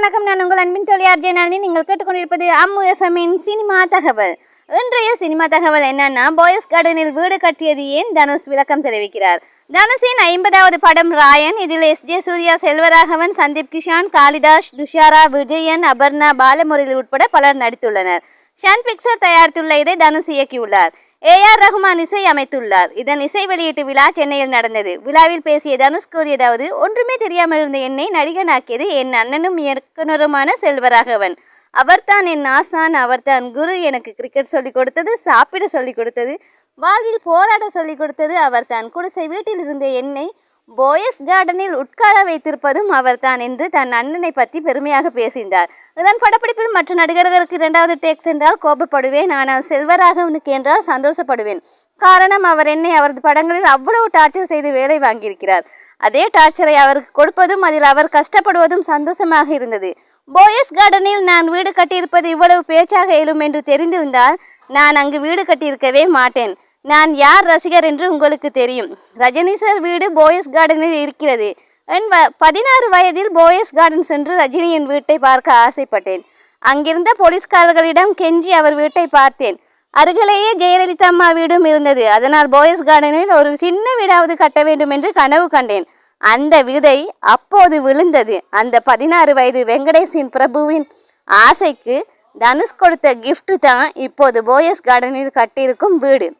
வணக்கம். நான் உங்கள் அன்பின் தொழிலார் ஜெயனாலினி நீங்கள் கேட்டுக்கொண்டிருப்பது அம்மு எஃப்எம்மின் சினிமா தகவல். இன்றைய சினிமா தகவல் என்னன்னா பாய்ஸ் கார்டனில் வீடு கட்டியது ஏன் தனுஷ் விளக்கம் தெரிவிக்கிறார்? தனுஷின் ஐம்பதாவது படம் ராயன் இதில் எஸ் ஜே சூர்யா செல்வராகவன் சந்தீப் கிஷான் காளிதாஸ் துஷாரா விஜயன் அபர்ணா பாலமுரளி உட்பட பலர் நடித்துள்ளனர். ஷன் பிக்சர் தயாரித்துள்ள இதை தனுஷ் இயக்கியுள்ளார். ஏ ஆர் ரஹ்மான் இசை அமைத்துள்ளார். இதன் இசை வெளியீட்டு விழா சென்னையில் நடந்தது. விழாவில் பேசிய தனுஷ் கூறியதாவது ஒன்றுமே தெரியாமல் இருந்த என்னை நடிகனாக்கியது என் அண்ணனும் இயக்குனருமான செல்வராகவன். அவர்தான் என் ஆசான் அவர்தான் குரு எனக்கு கிரிக்கெட் சொல்லிக் கொடுத்தது சாப்பிட சொல்லிக் கொடுத்தது வாழ்வில் போராட சொல்லிக் கொடுத்தது அவர்தான். குடிசை வீட்டில் இருந்த என்னை போயஸ் கார்டனில் உட்கார வைத்திருப்பதும் அவர்தான் என்று தன் அண்ணனை பற்றி பெருமையாக பேசினார் இதன் படப்பிடிப்பில் மற்ற நடிகர்களுக்கு இரண்டாவது டேக்ஸ் என்றால் கோபப்படுவேன் ஆனால் செல்வராகவனுக்கு என்றால் சந்தோஷப்படுவேன். காரணம் அவர் என்னை அவரது படங்களில் அவ்வளவு டார்ச்சர் செய்து வேலை வாங்கியிருக்கிறார். அதே டார்ச்சரை அவருக்கு கொடுப்பதும் அதில் அவர் கஷ்டப்படுவதும் சந்தோஷமாக இருந்தது. போயஸ் கார்டனில் நான் வீடு கட்டியிருப்பது இவ்வளவு பேச்சாக இயலும் என்று தெரிந்திருந்தால் நான் அங்கு வீடு கட்டியிருக்கவே மாட்டேன். நான் யார் ரசிகர் என்று உங்களுக்கு தெரியும். ரஜினி சார் வீடு போயஸ் கார்டனில் இருக்கிறது. என் வ- பதினாறு வயதில் போயஸ் கார்டன் சென்று ரஜினியின் வீட்டை பார்க்க ஆசைப்பட்டேன். அங்கிருந்த போலீஸ்காரர்களிடம் கெஞ்சி அவர் வீட்டை பார்த்தேன். அருகிலேயே ஜெயலலிதா அம்மா வீடும் இருந்தது. அதனால் போயஸ் கார்டனில் ஒரு சின்ன வீடாவது கட்ட வேண்டும் என்று கனவு கண்டேன். அந்த விதை அப்போது விழுந்தது. அந்த பதினாறு வயது வெங்கடேஷின் பிரபுவின் ஆசைக்கு தனுஷ் கொடுத்த கிஃப்ட் தான் இப்போது போயஸ் கார்டனில் கட்டியிருக்கும் வீடு.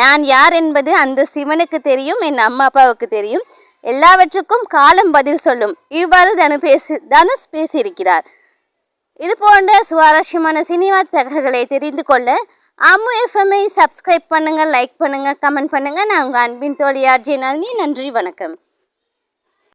நான் யார் என்பது அந்த சிவனுக்கு தெரியும் என் அம்மா அப்பாவுக்கு தெரியும். எல்லாவற்றுக்கும் காலம் பதில் சொல்லும். இவ்வாறு தனு பேசி தனுஷ் பேசியிருக்கிறார். இது போன்ற சுவாரஸ்யமான சினிமா தகவல்களை தெரிந்து கொள்ள அம்மு எஃப்எம்ஐ சப்ஸ்கிரைப் பண்ணுங்கள் லைக் பண்ணுங்கள் கமெண்ட் பண்ணுங்கள் நான் உங்கள் அன்பின் தோழி ஆர்ஜி நன்றி வணக்கம்.